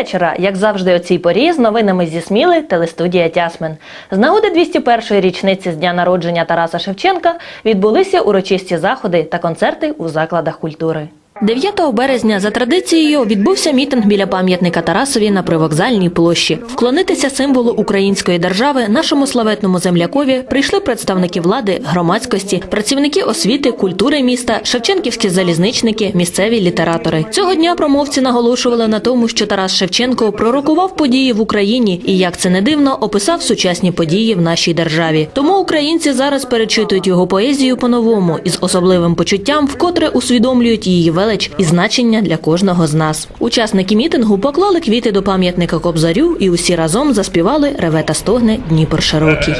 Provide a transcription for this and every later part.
вечора. Як завжди, о цій порі з новинами зі Сміли телестудія Тясмен. З нагоди 201-ї річниці з дня народження Тараса Шевченка відбулися урочисті заходи та концерти у закладах культури. 9 березня за традицією відбувся мітинг біля пам'ятника Тарасові на привокзальній площі. Вклонитися символу української держави нашому славетному землякові прийшли представники влади, громадськості, працівники освіти, культури міста, шевченківські залізничники, місцеві літератори. Цього дня промовці наголошували на тому, що Тарас Шевченко пророкував події в Україні і, як це не дивно, описав сучасні події в нашій державі. Тому українці зараз перечитують його поезію по-новому із особливим почуттям, вкотре усвідомлюють її велич і значення для кожного з нас. Учасники мітингу поклали квіти до пам'ятника Кобзарю і усі разом заспівали Реве та стогне Дніпр широкий.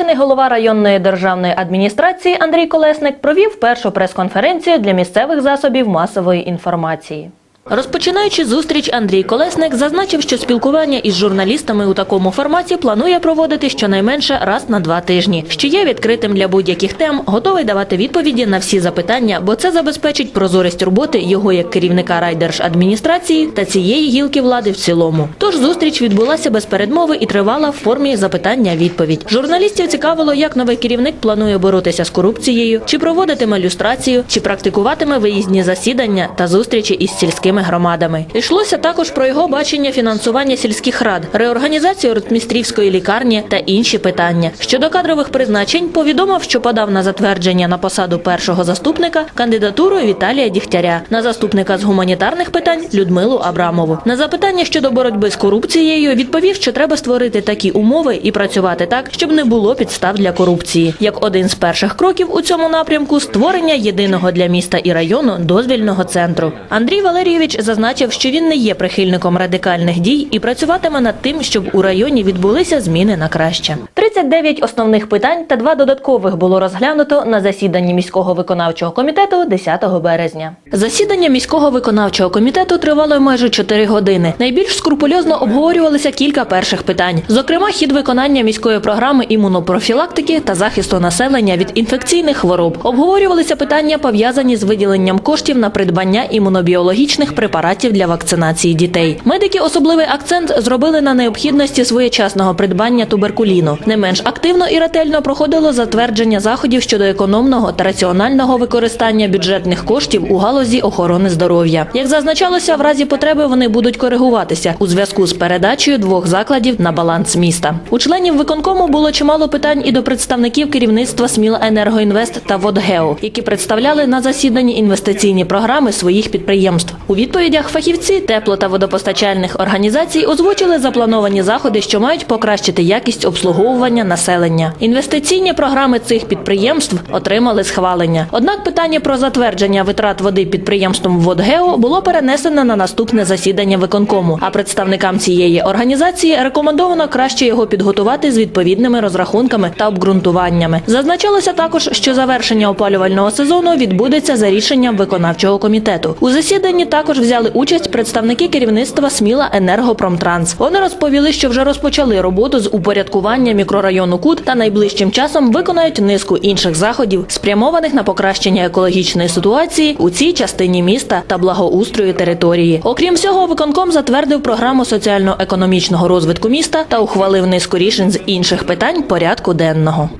Новопризначений голова районної державної адміністрації Андрій Колесник провів першу прес-конференцію для місцевих засобів масової інформації. Розпочинаючи зустріч, Андрій Колесник зазначив, що спілкування із журналістами у такому форматі планує проводити щонайменше раз на два тижні, що є відкритим для будь-яких тем, готовий давати відповіді на всі запитання, бо це забезпечить прозорість роботи його як керівника райдержадміністрації та цієї гілки влади в цілому. Тож зустріч відбулася без передмови і тривала в формі запитання-відповідь. Журналістів цікавило, як новий керівник планує боротися з корупцією, чи проводитиме люстрацію, чи практикуватиме виїзні засідання та зустрічі із сільськими громадами. Йшлося також про його бачення фінансування сільських рад, реорганізацію ротмістрівської лікарні та інші питання. Щодо кадрових призначень, повідомив, що подав на затвердження на посаду першого заступника кандидатуру Віталія Дігтяря, на заступника з гуманітарних питань Людмилу Абрамову. На запитання щодо боротьби з корупцією відповів, що треба створити такі умови і працювати так, щоб не було підстав для корупції. Як один з перших кроків у цьому напрямку створення єдиного для міста і району дозвільного центру. Андрій Валерійович зазначив, що він не є прихильником радикальних дій і працюватиме над тим, щоб у районі відбулися зміни на краще. 39 основних питань та два додаткових було розглянуто на засіданні міського виконавчого комітету 10 березня. Засідання міського виконавчого комітету тривало майже 4 години. Найбільш скрупульозно обговорювалися кілька перших питань, зокрема, хід виконання міської програми імунопрофілактики та захисту населення від інфекційних хвороб. Обговорювалися питання пов'язані з виділенням коштів на придбання імунобіологічних препаратів для вакцинації дітей. Медики особливий акцент зробили на необхідності своєчасного придбання туберкуліну. Не менш активно і ретельно проходило затвердження заходів щодо економного та раціонального використання бюджетних коштів у галузі охорони здоров'я. Як зазначалося, в разі потреби вони будуть коригуватися у зв'язку з передачею двох закладів на баланс міста. У членів виконкому було чимало питань і до представників керівництва Сміла Енергоінвест та Водгео, які представляли на засіданні інвестиційні програми своїх підприємств. У відповідях фахівці тепло та водопостачальних організацій озвучили заплановані заходи, що мають покращити якість обслуговування населення. Інвестиційні програми цих підприємств отримали схвалення. Однак питання про затвердження витрат води підприємством Водгео було перенесено на наступне засідання виконкому. А представникам цієї організації рекомендовано краще його підготувати з відповідними розрахунками та обґрунтуваннями. Зазначалося також, що завершення опалювального сезону відбудеться за рішенням виконавчого комітету. У засіданні також взяли участь представники керівництва Сміла Енергопромтранс. Вони розповіли, що вже розпочали роботу з упорядкування мікрорайону Кут та найближчим часом виконають низку інших заходів, спрямованих на покращення екологічної ситуації у цій частині міста та благоустрою території. Окрім всього, виконком затвердив програму соціально-економічного розвитку міста та ухвалив низку рішень з інших питань порядку денного.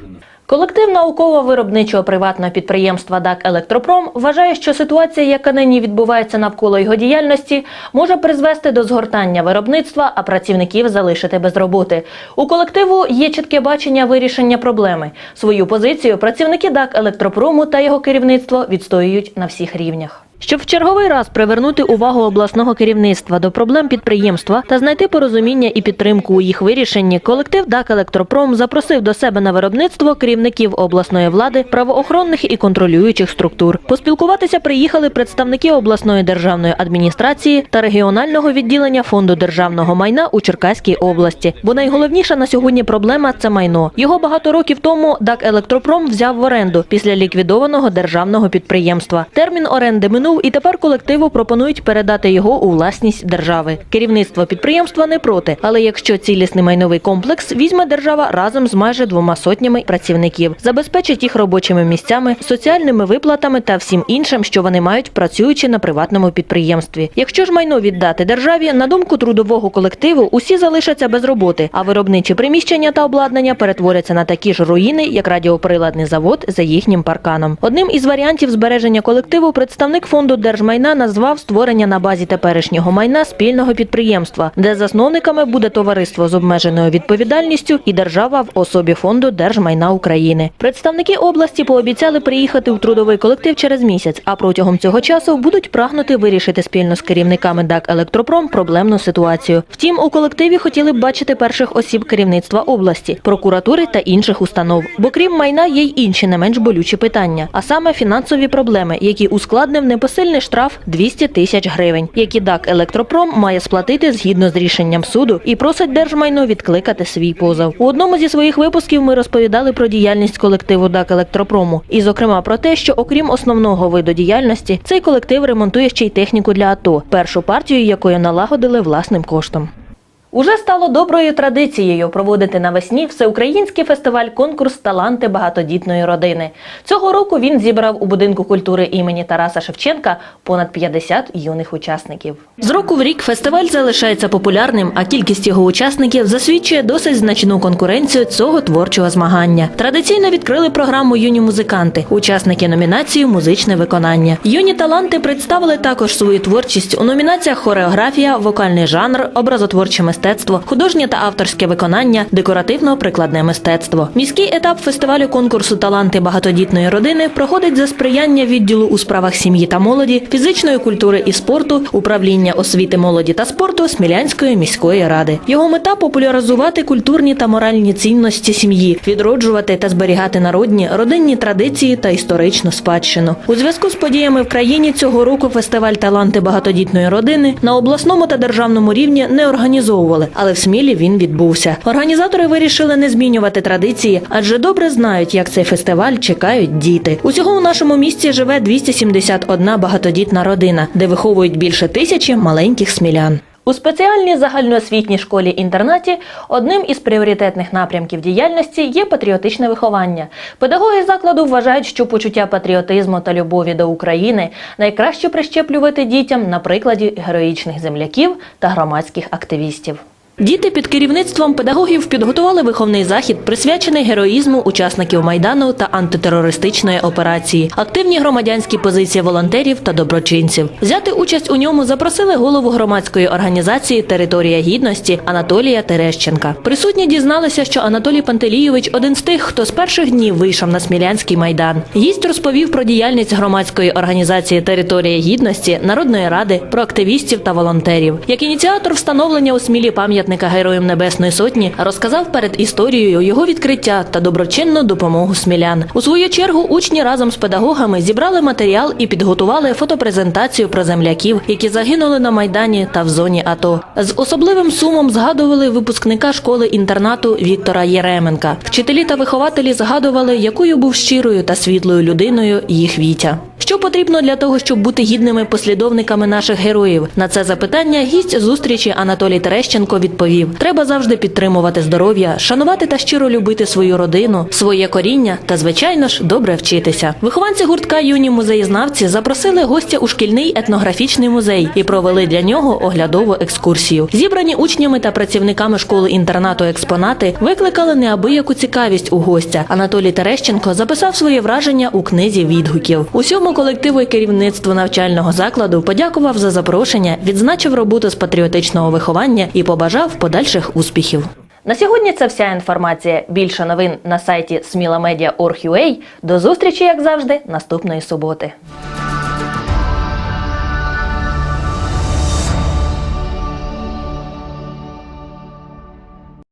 Колектив науково-виробничого приватного підприємства ДАК Електропром вважає, що ситуація, яка нині відбувається навколо його діяльності, може призвести до згортання виробництва, а працівників залишити без роботи. У колективу є чітке бачення вирішення проблеми. Свою позицію працівники ДАК Електропрому та його керівництво відстоюють на всіх рівнях. Щоб в черговий раз привернути увагу обласного керівництва до проблем підприємства та знайти порозуміння і підтримку у їх вирішенні, колектив ДАК Електропром запросив до себе на виробництво керівників обласної влади, правоохоронних і контролюючих структур. Поспілкуватися приїхали представники обласної державної адміністрації та регіонального відділення фонду державного майна у Черкаській області. Бо найголовніша на сьогодні проблема це майно. Його багато років тому ДАК Електропром взяв в оренду після ліквідованого державного підприємства. Термін оренди минув. Минув, і тепер колективу пропонують передати його у власність держави. Керівництво підприємства не проти, але якщо цілісний майновий комплекс візьме держава разом з майже двома сотнями працівників, забезпечить їх робочими місцями, соціальними виплатами та всім іншим, що вони мають працюючи на приватному підприємстві. Якщо ж майно віддати державі, на думку трудового колективу, усі залишаться без роботи, а виробничі приміщення та обладнання перетворяться на такі ж руїни, як радіоприладний завод за їхнім парканом. Одним із варіантів збереження колективу представник фонду держмайна назвав створення на базі теперішнього майна спільного підприємства, де засновниками буде товариство з обмеженою відповідальністю і держава в особі фонду держмайна України. Представники області пообіцяли приїхати у трудовий колектив через місяць, а протягом цього часу будуть прагнути вирішити спільно з керівниками ДАК Електропром проблемну ситуацію. Втім, у колективі хотіли б бачити перших осіб керівництва області, прокуратури та інших установ. Бо крім майна є й інші не менш болючі питання, а саме фінансові проблеми, які ускладнив непосильний штраф 200 тисяч гривень, які ДАК Електропром має сплатити згідно з рішенням суду і просить держмайно відкликати свій позов. У одному зі своїх випусків ми розповідали про діяльність колективу ДАК Електропрому, і зокрема про те, що окрім основного виду діяльності, цей колектив ремонтує ще й техніку для АТО, першу партію якої налагодили власним коштом. Уже стало доброю традицією проводити навесні всеукраїнський фестиваль-конкурс Таланти багатодітної родини. Цього року він зібрав у будинку культури імені Тараса Шевченка понад 50 юних учасників. З року в рік фестиваль залишається популярним, а кількість його учасників засвідчує досить значну конкуренцію цього творчого змагання. Традиційно відкрили програму Юні музиканти, учасники номінації Музичне виконання. Юні таланти представили також свою творчість у номінаціях хореографія, вокальний жанр, образотворче мистецтво, художнє та авторське виконання, декоративно-прикладне мистецтво. Міський етап фестивалю конкурсу Таланти багатодітної родини проходить за сприяння відділу у справах сім'ї та молоді, фізичної культури і спорту, управління освіти молоді та спорту Смілянської міської ради. Його мета популяризувати культурні та моральні цінності сім'ї, відроджувати та зберігати народні родинні традиції та історичну спадщину. У зв'язку з подіями в країні цього року фестиваль Таланти багатодітної родини на обласному та державному рівні не організовували, але в Смілі він відбувся. Організатори вирішили не змінювати традиції, адже добре знають, як цей фестиваль чекають діти. Усього у нашому місті живе 271 багатодітна родина, де виховують більше тисячі маленьких смілян. У спеціальній загальноосвітній школі-інтернаті одним із пріоритетних напрямків діяльності є патріотичне виховання. Педагоги закладу вважають, що почуття патріотизму та любові до України найкраще прищеплювати дітям на прикладі героїчних земляків та громадських активістів. Діти під керівництвом педагогів підготували виховний захід, присвячений героїзму учасників майдану та антитерористичної операції, активні громадянські позиції волонтерів та доброчинців. Взяти участь у ньому запросили голову громадської організації Територія гідності Анатолія Терещенка. Присутні дізналися, що Анатолій Пантелійович один з тих, хто з перших днів вийшов на Смілянський майдан. Гість розповів про діяльність громадської організації Територія гідності, Народної ради, про активістів та волонтерів. Як ініціатор встановлення у Смілі пам'ятника Героям Небесної Сотні розказав перед історією його відкриття та доброчинну допомогу смілян. У свою чергу учні разом з педагогами зібрали матеріал і підготували фотопрезентацію про земляків, які загинули на майдані та в зоні АТО. З особливим сумом згадували випускника школи-інтернату Віктора Єременка. Вчителі та вихователі згадували, якою був щирою та світлою людиною їх Вітя. Потрібно для того, щоб бути гідними послідовниками наших героїв? На це запитання гість зустрічі Анатолій Терещенко відповів: треба завжди підтримувати здоров'я, шанувати та щиро любити свою родину, своє коріння та, звичайно ж, добре вчитися. Вихованці гуртка юні музеєзнавці запросили гостя у шкільний етнографічний музей і провели для нього оглядову екскурсію. Зібрані учнями та працівниками школи інтернату експонати викликали неабияку цікавість у гостя. Анатолій Терещенко записав свої враження у книзі відгуків. Усьому колективу і керівництву навчального закладу подякував за запрошення, відзначив роботу з патріотичного виховання і побажав подальших успіхів. На сьогодні це вся інформація. Більше новин на сайті smilamedia.org.ua. До зустрічі, як завжди, наступної суботи.